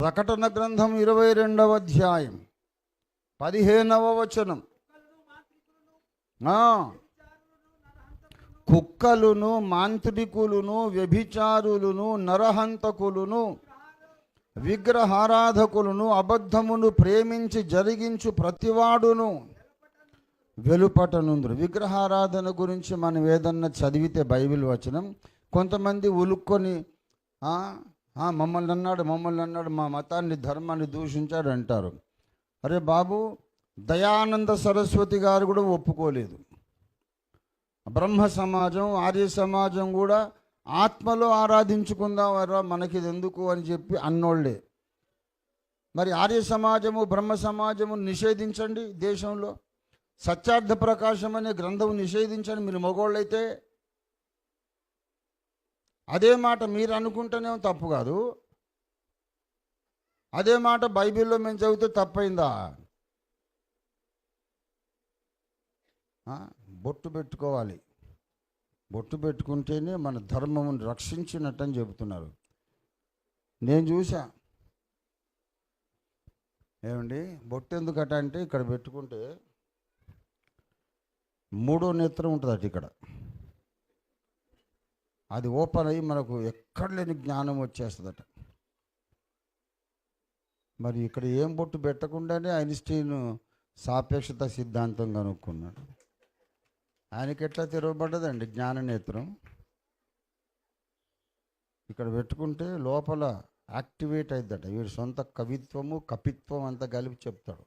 ప్రకటన గ్రంథం ఇరవై రెండవ అధ్యాయం. పదిహేనవ వచనం. కుక్కలును మాంత్రికులను వ్యభిచారులను నరహంతకులను విగ్రహారాధకులను అబద్ధమును ప్రేమించి జరిగించు ప్రతివాడును వెలుపటనుందురు. విగ్రహారాధన గురించి మనం ఏదన్నా చదివితే బైబిల్ వచనం కొంతమంది ఉలుక్కొని మమ్మల్ని అన్నాడు మమ్మల్ని అన్నాడు మా మతాన్ని ధర్మాన్ని దూషించాడు అంటారు. అరే బాబు దయానంద సరస్వతి గారు కూడా ఒప్పుకోలేదు. బ్రహ్మ సమాజం ఆర్య సమాజం కూడా ఆత్మలో ఆరాధించుకుందాం రా మనకి ఇది ఎందుకు అని చెప్పి అన్నోళ్ళే. మరి ఆర్య సమాజము బ్రహ్మ సమాజము నిషేధించండి దేశంలో. సత్యార్థ ప్రకాశం అనే గ్రంథం నిషేధించండి. మీరు మగోళ్ళైతే అదే మాట మీరు అనుకుంటేనేమో తప్పు కాదు. అదే మాట బైబిల్లో మేము చదివితే తప్పైందా? బొట్టు పెట్టుకోవాలి. బొట్టు పెట్టుకుంటేనే మన ధర్మమును రక్షించినట్టని చెబుతున్నారు. నేను చూసా ఏమండి? బొట్టు ఎందుకట అంటే ఇక్కడ పెట్టుకుంటే మూడో నేత్రం ఉంటుందట ఇక్కడ. అది ఓపెన్ అయ్యి మనకు ఎక్కడ లేని జ్ఞానం వచ్చేస్తుందట. మరి ఇక్కడ ఏం బొట్టు పెట్టకుండానే ఐన్స్టీన్ సాపేక్షత సిద్ధాంతం కనుక్కున్నాడు. ఆయనకి ఎట్లా తెరవబడ్డదండి జ్ఞాన నేత్రం? ఇక్కడ పెట్టుకుంటే లోపల యాక్టివేట్ అయిద్దట. వీడి సొంత కవిత్వము కపిత్వం అంతా కలిపి చెప్తాడు.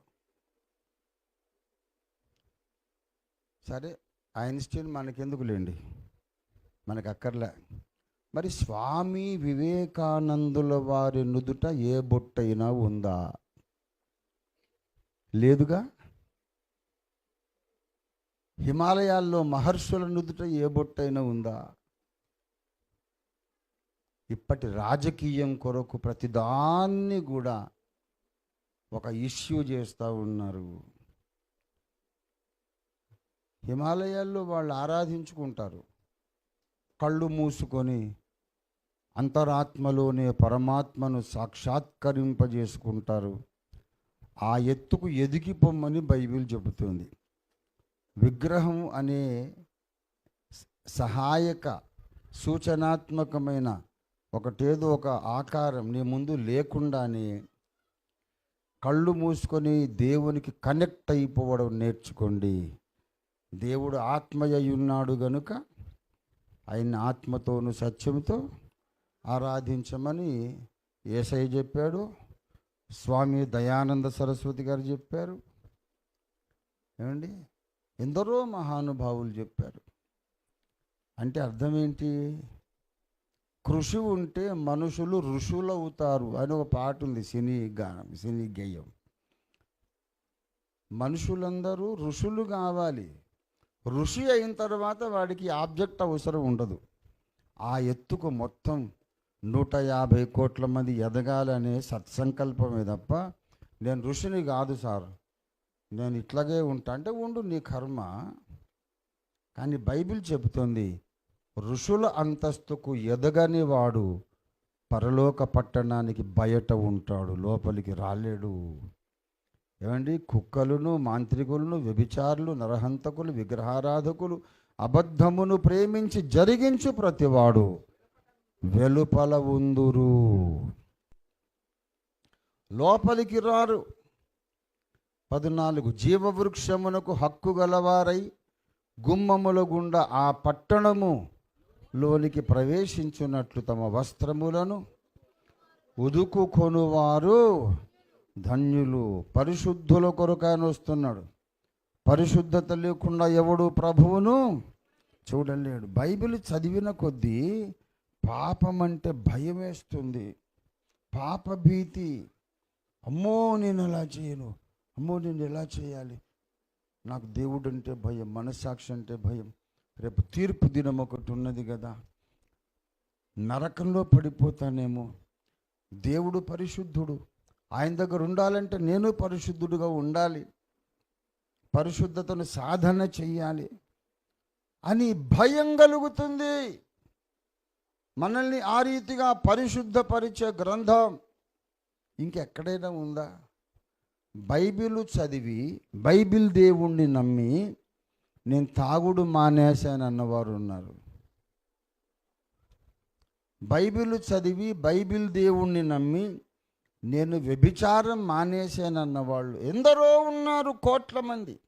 సరే ఐన్స్టీన్ మనకెందుకు లేండి మనకు అక్కర్లే మరి స్వామి వివేకానందుల వారి నుదుట ఏ బొట్టైనా ఉందా? లేదుగా? హిమాలయాల్లో మహర్షుల నుదుట ఏ బొట్టైనా ఉందా? ఇప్పటి రాజకీయం కొరకు ప్రతిదాన్ని కూడా ఒక ఇష్యూ చేస్తూ ఉన్నారు. హిమాలయాల్లో వాళ్ళు ఆరాధించుకుంటారు. కళ్ళు మూసుకొని అంతరాత్మలోనే పరమాత్మను సాక్షాత్కరింపజేసుకుంటారు. ఆ ఎత్తుకు ఎదిగి పొమ్మని బైబిల్ చెబుతుంది. విగ్రహం అనే సహాయక సూచనాత్మకమైన ఒకటేదో ఒక ఆకారం నీ ముందు లేకుండానే కళ్ళు మూసుకొని దేవునికి కనెక్ట్ అయిపోవడం నేర్చుకోండి. దేవుడు ఆత్మయ్య ఉన్నాడు గనుక ఆయన ఆత్మతోను సత్యంతో ఆరాధించమని ఏసై చెప్పాడు. స్వామి దయానంద సరస్వతి గారు చెప్పారు. ఏమండి? ఎందరో మహానుభావులు చెప్పారు. అంటే అర్థం ఏంటి కృషి ఉంటే మనుషులు ఋషులు అవుతారు అని ఒక పాట ఉంది సినీ గానం సినీ గేయం. మనుషులందరూ ఋషులు కావాలి. ఋషి అయిన తర్వాత వాడికి ఆబ్జెక్ట్ అవసరం ఉండదు. ఆ ఎత్తుకు మొత్తం నూట యాభై కోట్ల మంది ఎదగాలనే సత్సంకల్పమే తప్ప నేను ఋషిని కాదు సార్. నేను ఇట్లాగే ఉంటా అంటే ఉండు నీ కర్మ. కానీ బైబిల్ చెబుతుంది ఋషుల అంతస్తుకు ఎదగని వాడు పరలోక పట్టణానికి బయట ఉంటాడు లోపలికి రాలేడు. ఏమండి? కుక్కలను మాంత్రికులను వ్యభిచారులు నరహంతకులు విగ్రహారాధకులు అబద్ధమును ప్రేమించి జరిగించు ప్రతివాడు. వెలుపల ఉందురు. లోపలికి రారు. పద్నాలుగు జీవవృక్షమునకు హక్కు గలవారై గుమ్మముల గుండా ఆ పట్టణము లోనికి ప్రవేశించున్నట్లు తమ వస్త్రములను ఉదుకుకొనువారు. ధన్యులు. పరిశుద్ధుల కొరకాయన వస్తున్నాడు. పరిశుద్ధత లేకుండా ఎవడు ప్రభువును చూడలేడు. బైబిల్ చదివిన కొద్దీ పాపం అంటే భయం వేస్తుంది పాప భీతి అమ్మో నేను ఎలా చేయను. అమ్మో నేను ఎలా చేయాలి? నాకు దేవుడు అంటే భయం మనస్సాక్షి అంటే భయం. రేపు తీర్పు దినం ఒకటి ఉన్నది కదా. నరకంలో పడిపోతానేమో. దేవుడు పరిశుద్ధుడు. ఆయన దగ్గర ఉండాలంటే నేను పరిశుద్ధుడుగా ఉండాలి. పరిశుద్ధతను సాధన చెయ్యాలి అని భయం కలుగుతుంది. మనల్ని ఆ రీతిగా పరిశుద్ధపరిచే గ్రంథం ఇంకెక్కడైనా ఉందా? బైబిల్ చదివి బైబిల్ దేవుణ్ణి నమ్మి నేను తాగుడు మానేశాను అన్నవారు ఉన్నారు. బైబిల్ చదివి బైబిల్ దేవుణ్ణి నమ్మి నేను వ్యభిచారం మానేశానన్న వాళ్ళు ఎందరో ఉన్నారు కోట్ల మంది.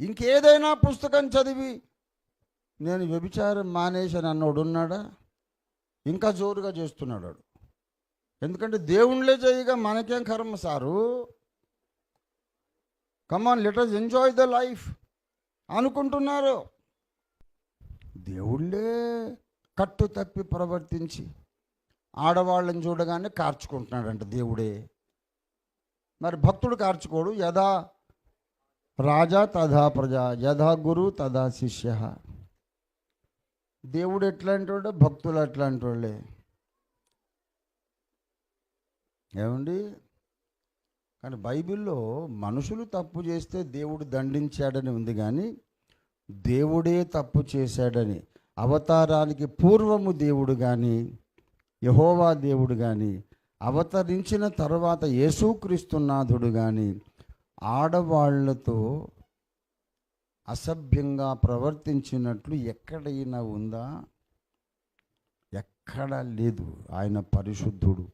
ఇంకేదైనా పుస్తకం చదివి నేను వ్యభిచారం మానేశాను అన్నోడు ఉన్నాడా? ఇంకా జోరుగా చేస్తున్నాడు వాడు. ఎందుకంటే దేవుళ్ళే చేయగా మనకేం కర్మ sir? Come on letters enjoy the life అనుకుంటున్నారు. దేవుళ్ళే కట్టు తప్పి ప్రవర్తించి ఆడవాళ్ళని చూడగానే కార్చుకుంటున్నాడంట దేవుడే. మరి భక్తుడు కార్చుకోడు. యథా రాజా తథా ప్రజా యథా గురు తథా శిష్య. దేవుడు ఎట్లాంటి వాడు భక్తులు అట్లాంటి వాళ్ళే ఏమండి? కానీ బైబిల్లో మనుషులు తప్పు చేస్తే దేవుడు దండించాడని ఉంది కానీ దేవుడే తప్పు చేశాడని అవతారానికి పూర్వము దేవుడు కానీ యహోవా దేవుడు కానీ అవతరించిన తర్వాత యేసుక్రీస్తునాథుడు కానీ ఆడవాళ్ళతో అసభ్యంగా ప్రవర్తించినట్లు ఎక్కడైనా ఉందా? ఎక్కడా లేదు. ఆయన పరిశుద్ధుడు.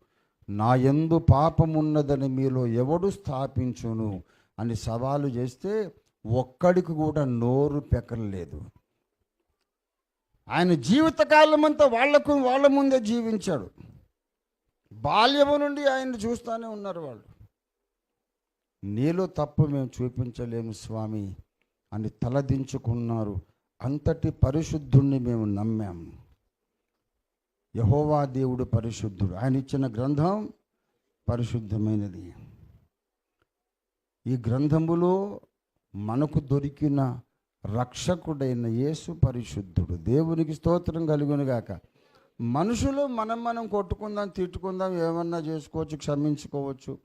నా ఎందు పాపమున్నదని మీలో ఎవడు స్థాపించును? అని సవాలు చేస్తే ఒక్కడికి కూడా నోరు పెకలేదు ఆయన జీవితకాలం అంతా వాళ్ళకు వాళ్ళ ముందే జీవించాడు. బాల్యము నుండి ఆయన చూస్తూనే ఉన్నారు వాళ్ళు. నీలో తప్పు మేము చూపించలేము స్వామి అని తలదించుకున్నారు. అంతటి పరిశుద్ధుణ్ణి మేము నమ్మాము యహోవా దేవుడు పరిశుద్ధుడు. ఆయన ఇచ్చిన గ్రంథం పరిశుద్ధమైనది. ఈ గ్రంథములో మనకు దొరికిన రక్షకుడైన యేసు పరిశుద్ధుడు. దేవునికి స్తోత్రం కలుగునుగాక మనుషులు మనం మనం కొట్టుకుందాం తిట్టుకుందాం ఏమన్నా చేసుకోవచ్చు క్షమించుకోవచ్చు.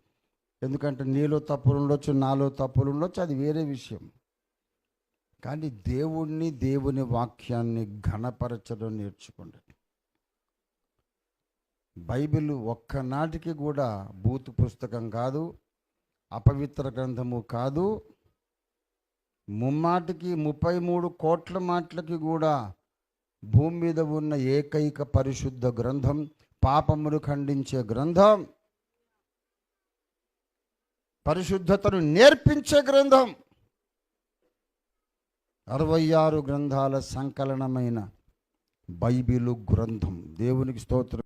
ఎందుకంటే నీలో తప్పులు ఉండొచ్చు నాలో తప్పులు ఉండొచ్చు అది వేరే విషయం. కానీ దేవుణ్ణి దేవుని వాక్యాన్ని ఘనపరచడం నేర్చుకోండి. బైబిల్ ఒక్కనాటికి కూడా బూతు పుస్తకం కాదు అపవిత్ర గ్రంథము కాదు ముమ్మాటికి ముప్పై మూడు కోట్ల మాటలకి కూడా భూమి మీద ఉన్న ఏకైక పరిశుద్ధ గ్రంథం పాపములు ఖండించే గ్రంథం పరిశుద్ధతను నేర్పించే గ్రంథం. అరవై ఆరు గ్రంథాల సంకలనమైన బైబిలు గ్రంథం. దేవునికి స్తోత్రం.